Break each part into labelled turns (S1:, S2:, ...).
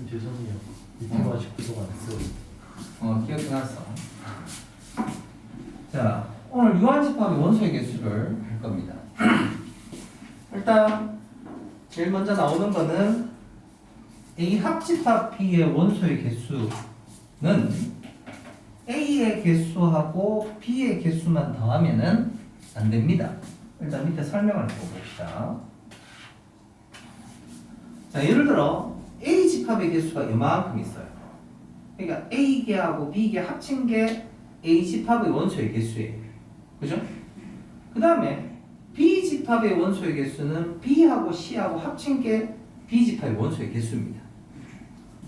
S1: 좀 죄송해요. 아직 구독 안 했어요.
S2: 어, 기억해놨어. 자, 오늘 유한집합의 원소의 개수를 할 겁니다. 일단 제일 먼저 나오는 거는 A 합집합 B의 원소의 개수는 A의 개수하고 B의 개수만 더하면은 안 됩니다. 일단 밑에 설명을 해봅시다. 자, 예를 들어 집합의 개수가 이만큼 있어요. 그러니까 A 개하고 B 개 합친 게 A 집합의 원소의 개수예요. 그죠? 그 다음에 B 집합의 원소의 개수는 B하고 C하고 합친 게 B 집합의 원소의 개수입니다.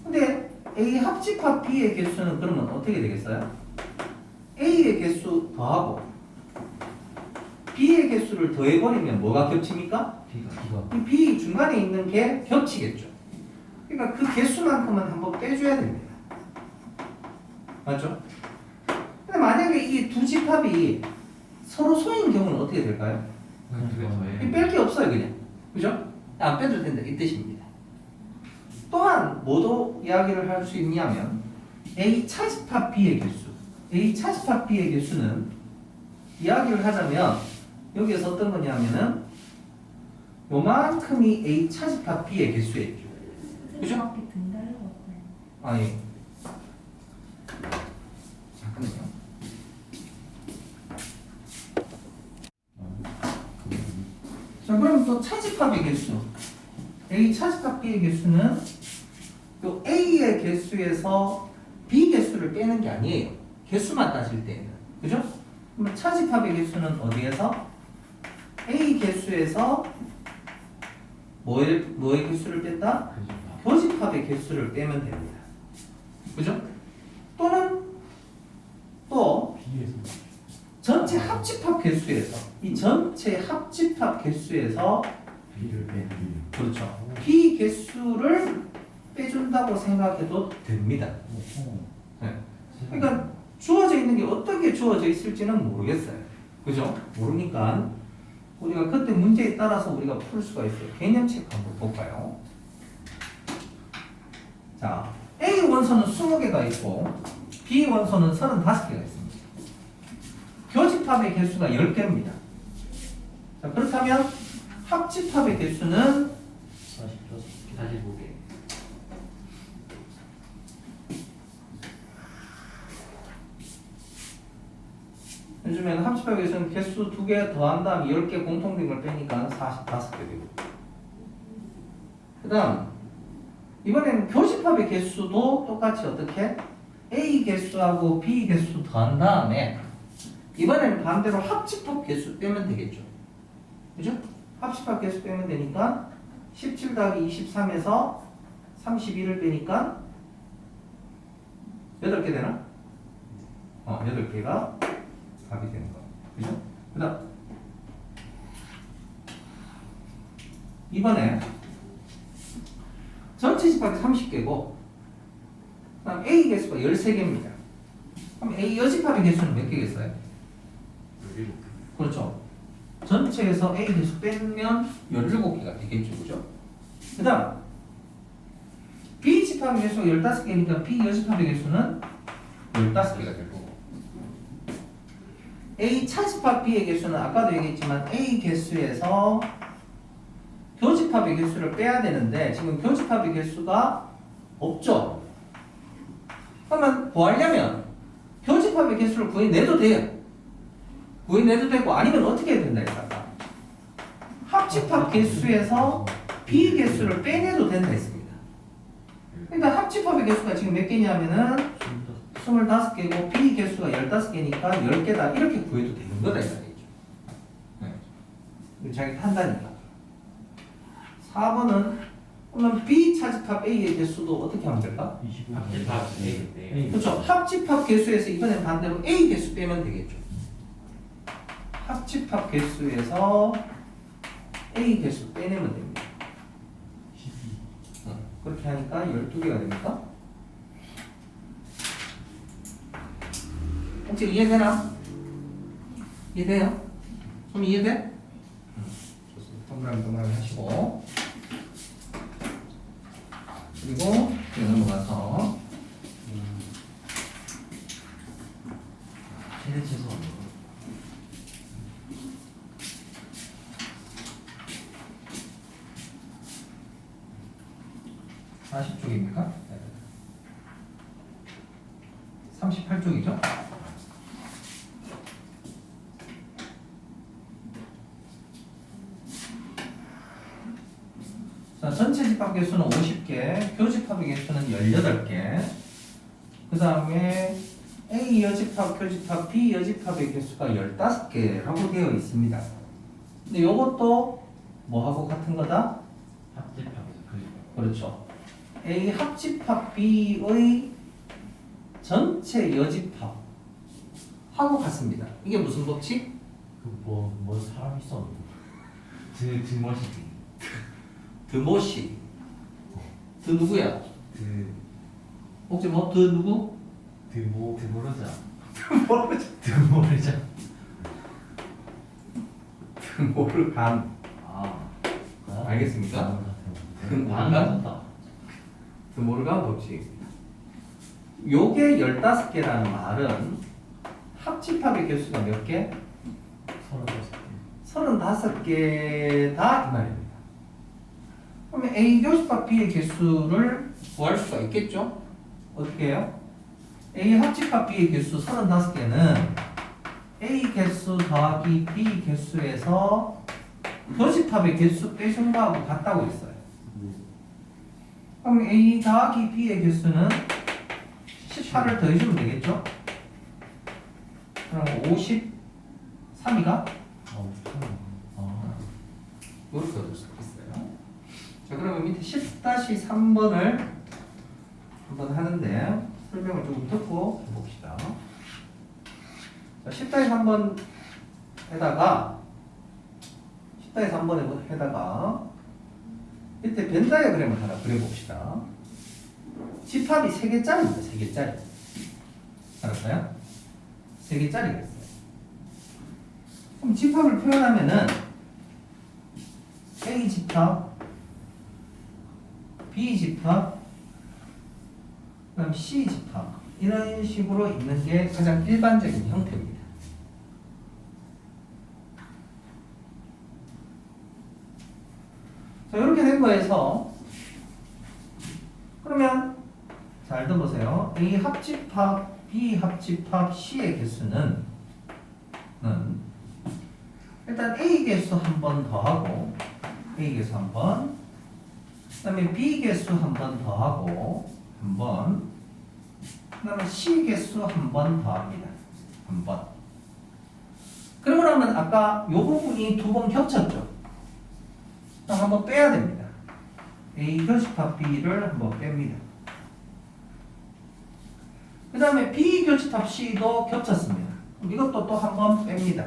S2: 근데 A 합집합 B의 개수는 그러면 어떻게 되겠어요? A의 개수 더하고 B의 개수를 더해버리면 뭐가 겹칩니까?
S1: B가
S2: 이 B 중간에 있는 게 겹치겠죠. 그러니까 그 개수만큼은 한번 빼줘야 됩니다. 맞죠? 근데 만약에 이 두 집합이 서로 소인 경우는 어떻게 될까요? 뺄 게 없어요, 그냥. 그죠? 안 빼도 된다, 이 뜻입니다. 또한 뭐도 이야기를 할 수 있냐면 A 차집합 B의 개수. A 차집합 B의 개수는 이야기를 하자면 여기에서 어떤 거냐면은 요만큼이 A 차집합 B의 개수예요. 그죠?
S3: 앞에 등달고 없어요.
S2: 아니. 잠깐만요. 자, 그럼 또 차집합의 개수. A 차집합 B의 개수는 요 A의 개수에서 B 개수를 빼는 게 아니에요. 개수만 따질 때는. 그죠? 그러면 차집합의 개수는 어디에서? A 개수에서 뭐의, 뭐의 개수를 뺀다? 교집합의 개수를 빼면 됩니다. 그죠? 또는 또 전체 합집합 개수에서 이 전체 합집합 개수에서
S1: B를 빼는
S2: 그렇죠. B 개수를 빼준다고 생각해도 됩니다. 네. 그러니까 주어져 있는 게 어떻게 주어져 있을지는 모르겠어요. 그죠? 모르니까 우리가 그때 문제에 따라서 우리가 풀 수가 있어요. 개념 체크 한번 볼까요? 자, A 원소는 20개가 있고 B 원소는 35개가 있습니다. 교집합의 개수가 10개입니다. 자, 그렇다면 합집합의 개수는
S1: 40 플러스 45개.
S2: 요즘에는 합집합의 개수는 개수 2개 더한 다음 10개 공통된 걸 빼니까 45개 되고 그 다음 이번에는 교집합의 개수도 똑같이 어떻게 A 개수하고 B 개수 더한 다음에 이번에는 반대로 합집합 개수 빼면 되겠죠 그죠? 합집합 개수 빼면 되니까 17 더하기 23에서 31을 빼니까 8개 되나? 어 8개가 답이 되는 거. 그죠? 그 다음. 이번에 전체 집합이 30개고, 그 다음 A 개수가 13개입니다. 그럼 A 여집합의 개수는 몇 개겠어요? 그렇죠. 전체에서 A 개수 빼면 17개가 되겠죠. 그죠? 그 다음. B 집합의 개수가 15개니까 B 여집합의 개수는 15개가 될 거고. A 차집합 B의 개수는 아까도 얘기했지만 A 개수에서 교집합의 개수를 빼야 되는데 지금 교집합의 개수가 없죠. 그러면 구하려면 교집합의 개수를 구해내도 돼요. 구해내도 되고 아니면 어떻게 해야 된다 했다가 합집합 개수에서 B 개수를 빼내도 된다 했습니다. 그러니까 합집합의 개수가 지금 몇 개냐면은 25개고 B 개수가 15개니까 10개다 이렇게 구해도 되는 거다 이 말이죠. 네. 자기 판단이니까. 4번은 그러면 B 차집합 A의 개수도 어떻게 하면 될까?
S1: 25.
S4: 합집합 A.
S2: 그렇죠. 합집합 개수에서 이번엔 반대로 A 개수 빼면 되겠죠. 합집합 개수에서 A 개수 빼내면 됩니다.
S1: 12.
S2: 어, 그렇게 하니까 12개가 됩니까? 혹시 이해되나? 이해돼요? 좀 이해돼? 좋습니다. 동그라미 동그라미 하시고 그리고 여기 넘어가서
S1: 최대 최소.
S2: 40쪽입니까? 38쪽이죠? 자, 전체 집합 개수는 50개, 교집합의 개수는 18개. 그 다음에 A 여집합, 교집합, B 여집합의 개수가 15개라고 되어 있습니다. 근데 이것도 뭐하고 같은 거다?
S1: 합집합에서 그
S2: 그렇죠. A 합집합 B의 전체 여집합 하고 같습니다. 이게 무슨 법칙?
S1: 그뭐뭐 사람 있었는데. 드 드머시기.
S2: 드모시. 드 누구야?
S1: 드
S2: 혹시 뭐 드 누구?
S1: 드모 드모르자.
S2: 모르죠.
S1: 드모르자. 아.
S2: 알겠습니까?
S1: 그반
S2: 뭔가?
S1: 맞았다.
S2: 드모르간 법칙. 요게 15개라는 말은 합집합의 개수가 몇 개?
S1: 서른다섯 개.
S2: 35개 다 이 말입니다. 그러면 A 교집합 B의 개수를 구할 수가 있겠죠? 어떻게 해요? A 합집합 B의 개수 35개는 A 개수 더하기 B 개수에서 교집합의 개수 빼준 거하고 같다고 했어요. 그럼 A 더하기 B의 개수는 18을 더해주면 되겠죠? 그럼 53이가
S1: 어, 참. 아.
S2: 이렇게 얻을 수 있어요. 자, 그러면 밑에 10-3번을 한번 하는데 설명을 조금 듣고 봅시다. 자, 10-3번 에다가 10-3번에 해다가 밑에 벤 다이어그램을 하나 그려봅시다. 집합이 3개짜리입니다. 3개짜리. 알았어요? 3개짜리가 있어요. 그럼 집합을 표현하면은 A 집합, B 집합, 그다음 C 집합 이런 식으로 있는 게 가장 일반적인 형태입니다. 자 이렇게 된 거에서 그러면 잘 들어보세요. A 합집합, B 합집합, C의 개수는 는 일단 A 개수 한 번 더 하고 A 개수 한 번, 그다음에 B 개수 한 번 더 하고 한 번, 그다음에 C 개수 한 번 더 합니다. 한 번. 그러고 나면 아까 요 부분이 두 번 겹쳤죠. 한번 빼야 됩니다. A 교집합 B를 한번 뺍니다. 그 다음에 B 교집합 C도 겹쳤습니다. 이것도 또 한번 뺍니다.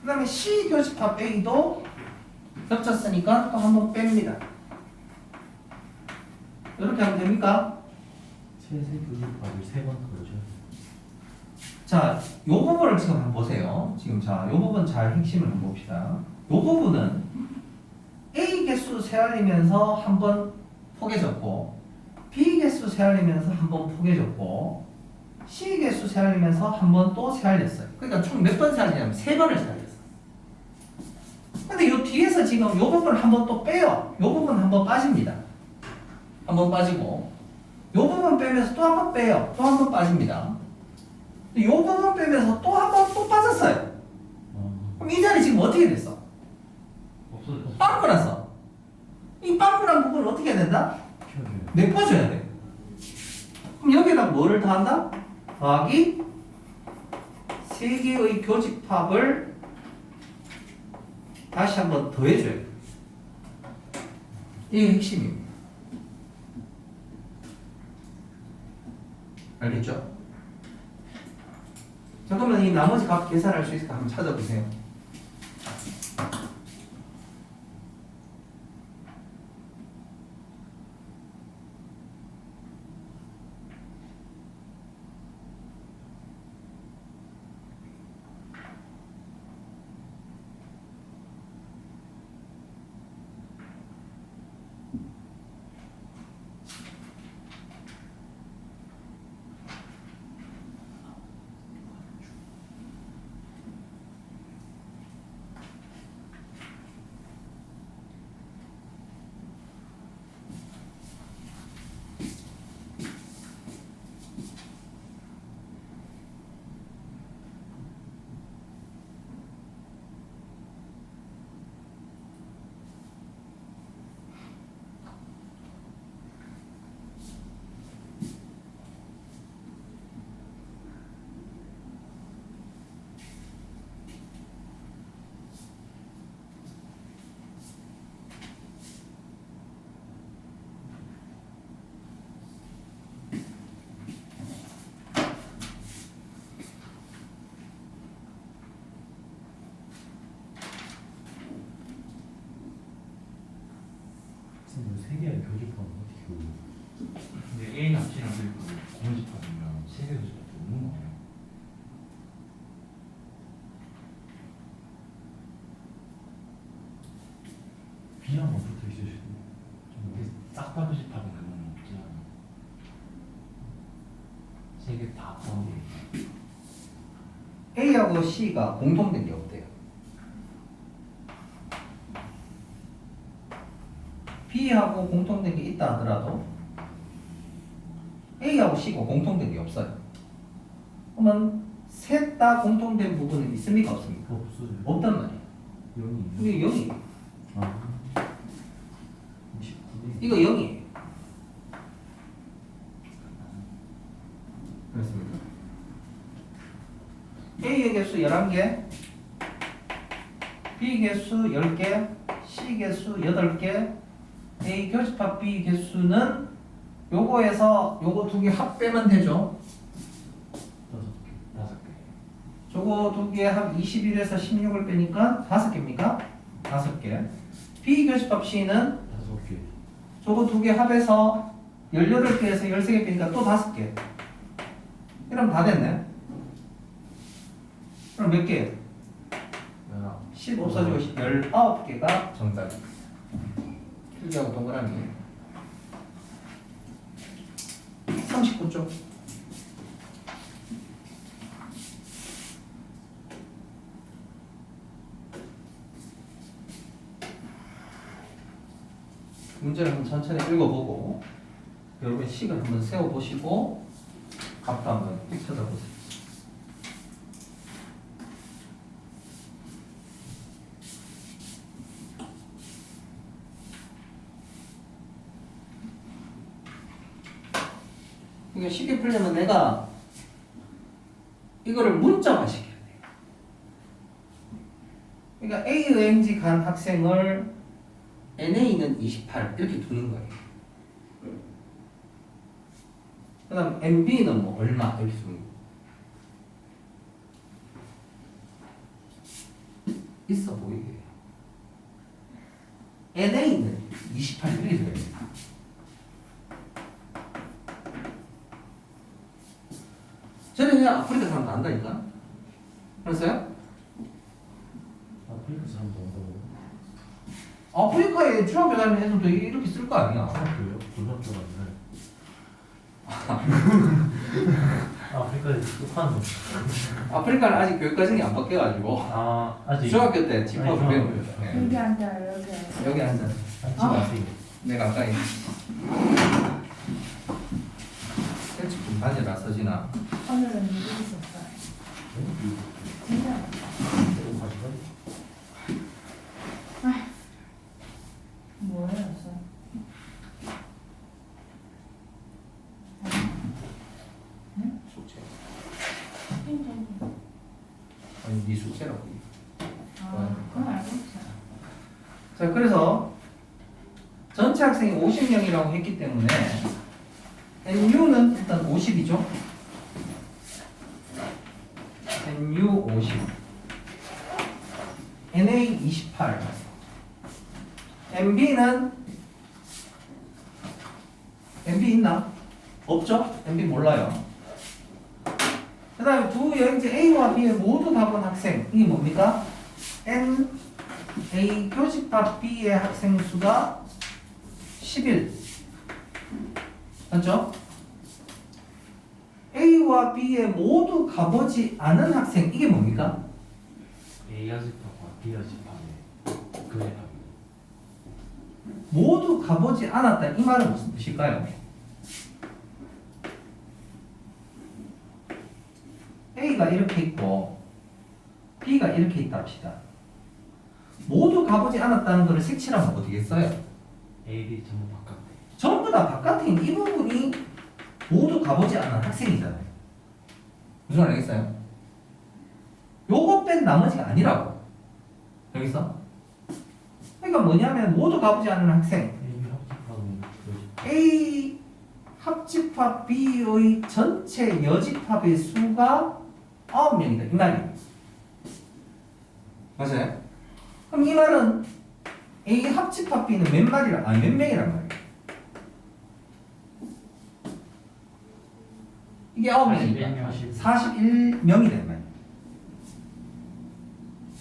S2: 그 다음에 C 교집합 A도 겹쳤으니까 또 한번 뺍니다. 이렇게 하면 됩니까?
S1: 최세 교집합을 세번.
S2: 자, 요 부분을 지금 한번 보세요. 지금 자, 요 부분 잘 핵심을 한번 봅시다. 요 부분은 A 개수 세알리면서 한번 포개졌고 B 개수 세알리면서 한번 포개졌고 C 개수 세알리면서 한번 또 세알렸어요. 그러니까 총 몇 번 세알리냐면 세 번을 세알렸어요. 근데 요 뒤에서 지금 요 부분을 한번 또 빼요. 요 부분 한번 빠집니다. 한번 빠지고 요 부분 빼면서 또 한번 빼요. 또 한번 빠집니다. 이 부분 빼면서 또 한 번 또 빠졌어요.
S1: 어.
S2: 그럼 이 자리 지금 어떻게 됐어?
S1: 없어 없어.
S2: 빵꾸 났어. 이 빵꾸난 부분을 어떻게 해야 된다? 메꿔줘야 돼. 그럼 여기다 뭐를 더한다? 더하기 세 개의 교집합을 다시 한번 더해줘야 돼. 이게 핵심입니다. 알겠죠? 자, 그러면 이 나머지 값 계산할 수 있을까 한번 찾아보세요.
S3: 근데 A 합치랑 그리고 공집합이면 세개 수밖에 없는 거 아니야?
S1: 붙어 있을 수도
S3: 근데 싹다 공집합은 그건 없잖아. 세개 다 포함돼.
S2: A하고 C가 공통된 게 없대요. B하고 공통된 게 있다 하더라도 A하고 C가 공통된 게 없어요. 그러면 셋 다 공통된 부분은 있습니까 없습니까?
S1: 없어요.
S2: 없단 말이에요.
S1: 영이
S2: 이게 0이에요.
S1: 아. 29네.
S2: 이거 0이에요. 그렇습니다. A의 개수 11개, B 개수 10개, C 개수 8개, A 교집합 B 개수는 요거에서 요거 두 개 합 빼면 되죠. 저거 두 개 합 21에서 16을 빼니까 다섯 개입니까? 다섯 개. B 교집합 C는. 저거 두 개 합해서 18개에서 13개 빼니까 또 다섯 개. 이러면 다 됐네. 그럼 몇 개?
S3: 야,
S2: 10 없어지고 19개가 정답입니다. 필기하고 동그라미. 39쪽. 문제를 한번 천천히 읽어보고 여러분 식을 한번 세워보시고 값도 한번 띡 찾아보세요. 이게 쉽게 풀려면 내가 이거를 문자화 시켜야 돼요. 그러니까 A 여행지 간 학생을 NA는 28 이렇게 두는 거예요. 그 다음 MB는 뭐 얼마 이렇게 두는 거. 있어 보이게. NA는 28 이렇게 돼요. 저는 그냥 아프리카 사람 안다니까. 그랬어요?
S1: 아프리카 사람 너무
S2: 아프리카에 중학교 다니는 애들도 이렇게 쓸 거 아니야.
S1: 중학교요? 고등학교가 아니라. 아프리카에 똑하는 거.
S2: 아프리카는 아직 교육 과정이 안 바뀌어가지고
S1: 아 아직.
S2: 중학교 때 집합을
S1: 아니,
S2: 배우는 거예요. 네.
S4: 여기 앉아요 여기
S2: 여기 앉아.
S1: 앉지 마세요.
S2: 내가 아까 있는. 헬치 분반이라 서진아.
S4: 오늘은 일이 있었어요 진짜
S1: 조금 가져가.
S4: 뭐예요 저
S2: 숙제.
S4: 힘들어
S2: 아니 네 숙제라고.
S4: 아 그건 알고 있어요
S2: 자 그래서 전체 학생이 50명이라고 했기 때문에 NU는 일단 50이죠. NU 50. NA 28. MB는 MB 있나? 없죠? MB 몰라요. 그 다음에 두 여행지 A와 B의 모두 다본 학생 이게 뭡니까? N A 교집합 B의 학생 수가 11 맞죠? A와 B에 모두 가보지 않은 학생 이게 뭡니까?
S1: A 아집합과 B 아집합의 그 합이.
S2: 모두 가보지 않았다 이 말은 무슨 뜻일까요? A가 이렇게 있고 B가 이렇게 있다 합시다. 모두 가보지 않았다는 것을 색칠하면 어떻게 써요?
S1: A, B 전부 바깥에.
S2: 전부 다 바깥에 있는 이 부분이 모두 가보지 않은 학생이잖아요. 무슨 말 알겠어요? 요거 뺀 나머지가 아니라고. 여기서? 그러니까 뭐냐면 모두 가보지 않은 학생
S1: A 합집합
S2: B의 전체 여집합의 수가 9명이다 이 말이에요. 맞아요? 그럼 이 말은 A 합집합 B는 몇 마리라 아니 몇 명이란 말이에요. 이게 9명이니까
S1: 41명.
S2: 41명이 된 말이에요.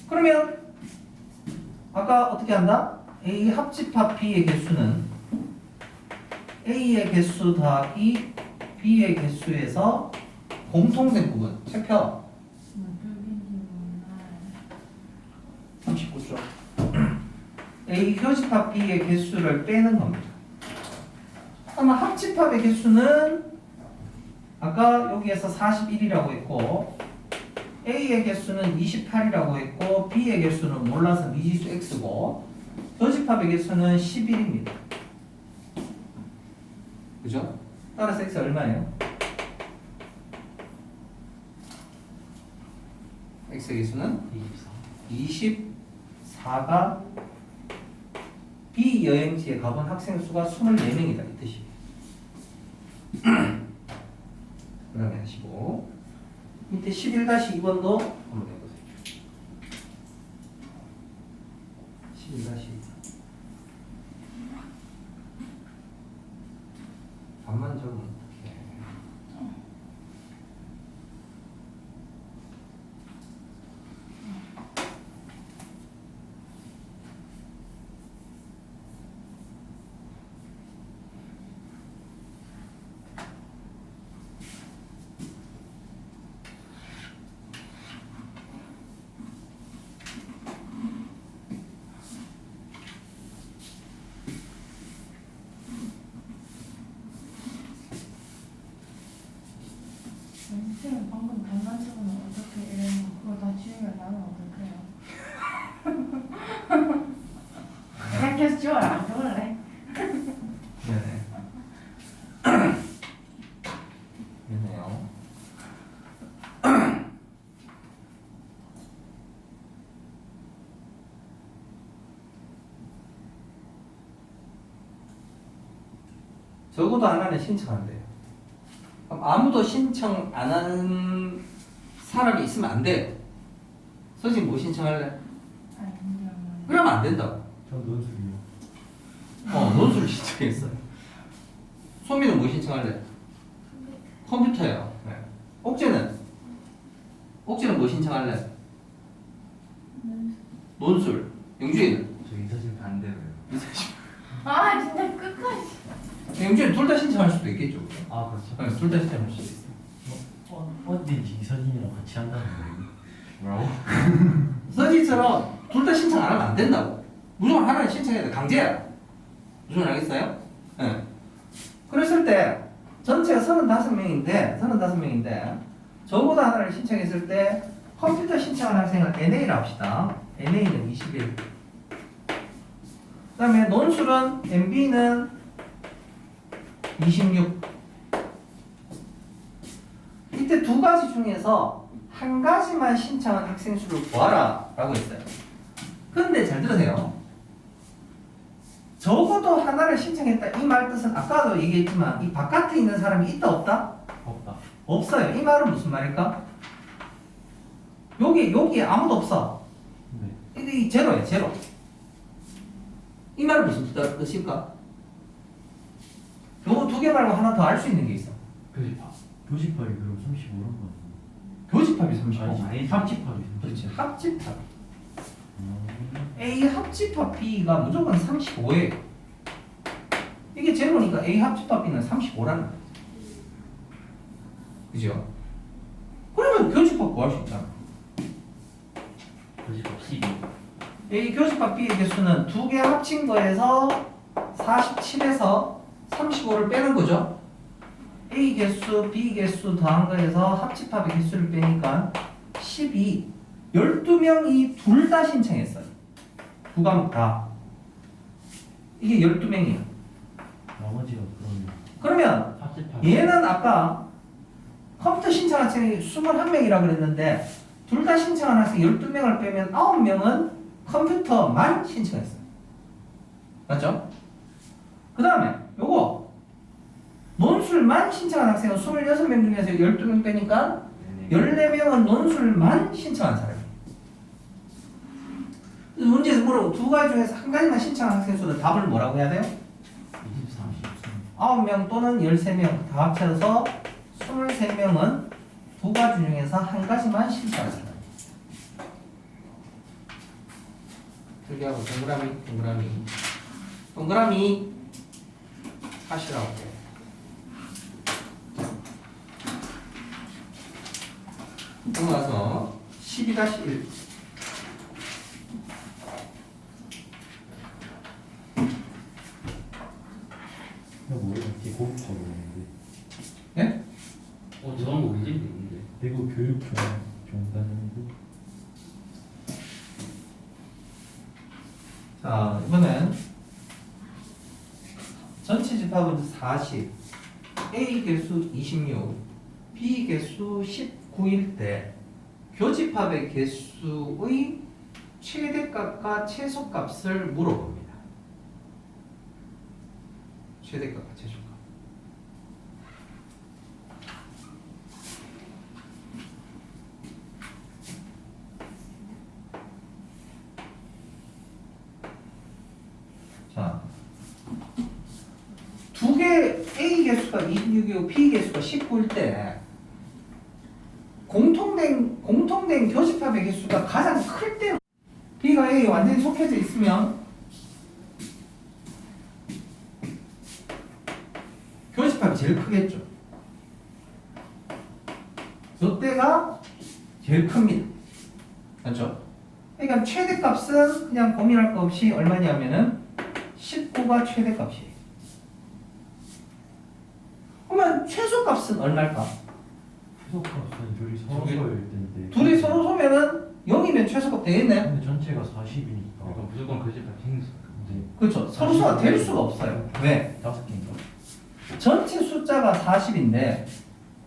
S2: 그러면 아까 어떻게 한다? A 합집합 B의 개수는 A의 개수 더하기 B의 개수에서 공통된 부분 책 펴.
S4: 무슨
S2: 39쪽. A 교집합 B의 개수를 빼는 겁니다. 그러면 합집합의 개수는 아까 여기에서 41이라고 했고 A의 개수는 28이라고 했고 B의 개수는 몰라서 미지수 X고 교집합의 개수는 11입니다. 그죠? 따라서 X 얼마예요? X의 개수는
S1: 24.
S2: 24가 B 여행지에 가본 학생 수가 24명이다 이 뜻이. 그다음에 하시고 밑에 11-2번도 한번 해보세요. 11-2번. 반만 적으면 어떡해.
S4: 선생님 방금 단관적으로 어떻게 이래요? 그거 다 지우면 나는 어떡해요? 그냥 계속 지워라 안 지울래?
S2: 미안해. 미안해요. 적어도 하나는 신청한대요. 그럼 아무도 신청 안 하는 사람이 있으면 안 돼요. 서진 뭐 신청할래?
S4: 아니요
S2: 그러면 안 된다고.
S1: 저 논술이요.
S2: 어, 논술을 신청했어요. 소민은 뭐 신청할래? 컴퓨터요. 네. 옥재는? 옥재는 뭐 신청할래? 논술. 영주이는?
S1: 저 이사진 반대로요.
S4: 아 진짜
S2: 영주이는 둘다 신청할 수도 있겠죠.
S1: 아 그렇죠.
S2: 네, 둘다 신청할 수도 있어.
S1: 어, 언제인지 이사진이랑 같이 한다는 거예요. 뭐라고?
S2: 서지처럼 둘 다 신청 안 하면 안 된다고. 무조건 하나는 신청해야 돼. 강제야. 말 알겠어요? 네. 그랬을 때 전체가 35명인데 35명인데 저보다 하나를 신청했을 때 컴퓨터 신청한 학생을 NA로 합시다. NA는 21. 그 다음에 논술은 MB는 26. 이때 두 가지 중에서 한 가지만 신청한 학생 수를 구하라 라고 했어요. 근데 잘 들으세요. 적어도 하나를 신청했다 이 말 뜻은 아까도 얘기했지만 이 바깥에 있는 사람이 있다 없다?
S1: 없다.
S2: 없어요. 이 말은 무슨 말일까? 여기 여기 아무도 없어.
S1: 네.
S2: 이게 이 제로예요, 제로. 이 말은 무슨 뜻- 뜻일까? 요거 두 개 말고 하나 더 알 수 있는 게 있어.
S1: 교집합. 교집합이 그럼 35란 거
S2: 교집합이 35.
S1: 아니, 아니 합집합이 35.
S2: 그렇지. 합집합.
S1: 음.
S2: A 합집합 B가 무조건 35예요. 이게 제로니까 A 합집합 B는 35라는 거죠. 그죠? 그러면 교집합 구할 수 있잖아.
S1: 교집합 12.
S2: A 교집합 B의 개수는 두 개 합친 거에서 47에서 35를 빼는 거죠. A 개수, B 개수 더한 거에서 합집합의 개수를 빼니까 12. 12명이 둘 다 신청했어요. 두 과목 다. 이게 12명이에요.
S1: 나머지가 그러면
S2: 그러면
S1: 합집합.
S2: 얘는 아까 컴퓨터 신청 학생이 21명이라 그랬는데 둘 다 신청한 학생 12명을 빼면 9명은 컴퓨터만 신청했어요. 맞죠? 그 다음에 요거 논술만 신청한 학생은 26명 중에서 12명 빼니까
S1: 네네.
S2: 14명은 논술만 신청한 사람이에요. 그래서 문제에서 뭐라고 두 가지 중에서 한 가지만 신청한 학생 수는 답을 뭐라고 해야 돼요?
S1: 23.
S2: 9명 또는 13명 다 합쳐서 23명은 두 가지 중에서 한 가지만 실수한 사람. 여기하고 동그라미, 동그라미. 동그라미 하시라고. 넘어가서 12-1.
S1: 이거 뭐야? 뒤에 고급차고 있는데
S2: 예?
S3: 어 저런 거 의지도 있는데
S1: 대구 교육청 종단인데
S2: 자, 이번엔 전체 집합은 40, A 개수 26, B 개수 19일 때 교집합의 개수의 최대값과 최소값을 물어봅니다. 최대값과 최소값. 자, 두 개 A 개수가 26이고 B 개수가 19일 때 공통된 공통된 교집합의 개수가 가장 클 때 B가 A에 완전히 속해져 있으면 교집합이 제일 크겠죠. 이때가 제일 큽니다. 맞죠? 그러니까 최대값은 그냥 고민할 거 없이 얼마냐면은 19가 최대값이에요. 그러면 최소 값은 얼마일까?
S1: 최소값은 둘이 서로
S3: 저게-
S1: 서일 텐데
S2: 둘이 서로 소면은 0이면 최소값 되겠네.
S1: 근데 전체가 40이니까
S3: 그러니까 무조건 그수 있어
S1: 이제
S2: 그렇죠. 서로 수가 될 수가 없어요. 왜?
S1: 다섯 개인가?
S2: 전체 숫자가 40인데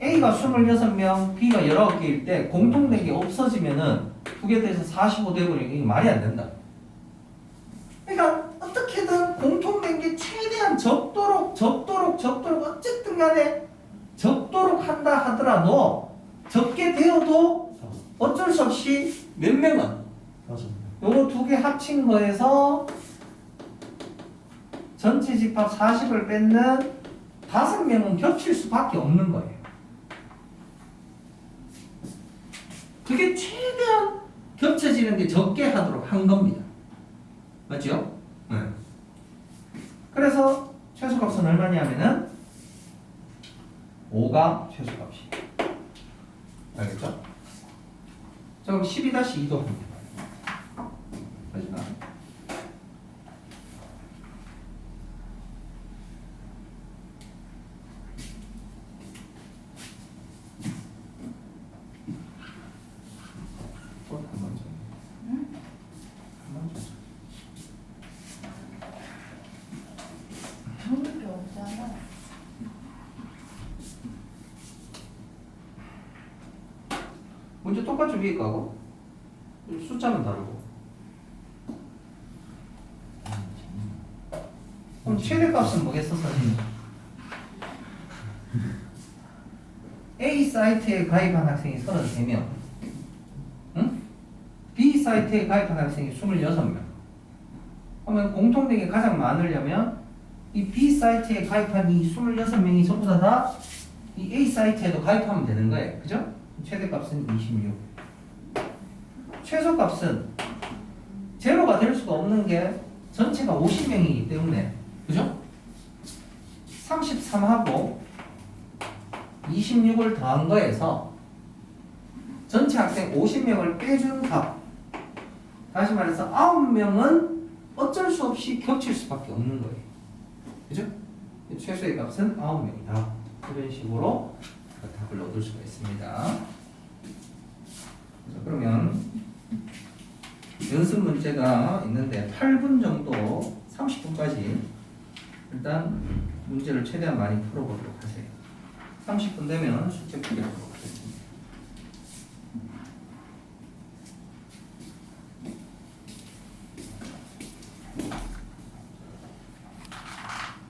S2: A가 26명, B가 19개일 때 공통된 게 없어지면은 두개 돼서 45 되버리면 이게 말이 안 된다. 그러니까 어떻게든 공통된 게 최대한 적도록 적도록 적도록 어쨌든 간에 적도록 한다 하더라도 적게 되어도 어쩔 수 없이 몇 명은 요거 두 개 합친 거에서 전체 집합 40을 뺏는 다섯 명은 겹칠 수밖에 없는 거예요. 그게 최대한 겹쳐지는 게 적게 하도록 한 겁니다. 맞죠? 네. 그래서 최소값은 얼마냐면은 5가 최소값이. 알겠죠? 자, 그럼 12-2도 합니다. 마지막. 또한번 더. 한번 더.
S4: 좋은 게 없잖아.
S2: 문제 똑같이 위에 까고 숫자는 다르고 그럼 최대값은 뭐겠어 선생님? A 사이트에 가입한 학생이 33명 응? B 사이트에 가입한 학생이 26명 그러면 공통된 게 가장 많으려면 이 B 사이트에 가입한 이 26명이 전부 다 이 A 사이트에도 가입하면 되는 거예요 그죠? 최대값은 26 최소값은 제로가 될 수가 없는 게 전체가 50명이기 때문에 그죠? 33하고 26을 더한 거에서 전체 학생 50명을 빼준 값 다시 말해서 9명은 어쩔 수 없이 겹칠 수밖에 없는 거예요 그죠? 최소의 값은 9명이다 이런 식으로 답을 얻을 수가 있습니다 자, 그러면 연습 문제가 있는데 8분 정도 30분까지 일단 문제를 최대한 많이 풀어보도록 하세요. 30분 되면 숙제 풀도록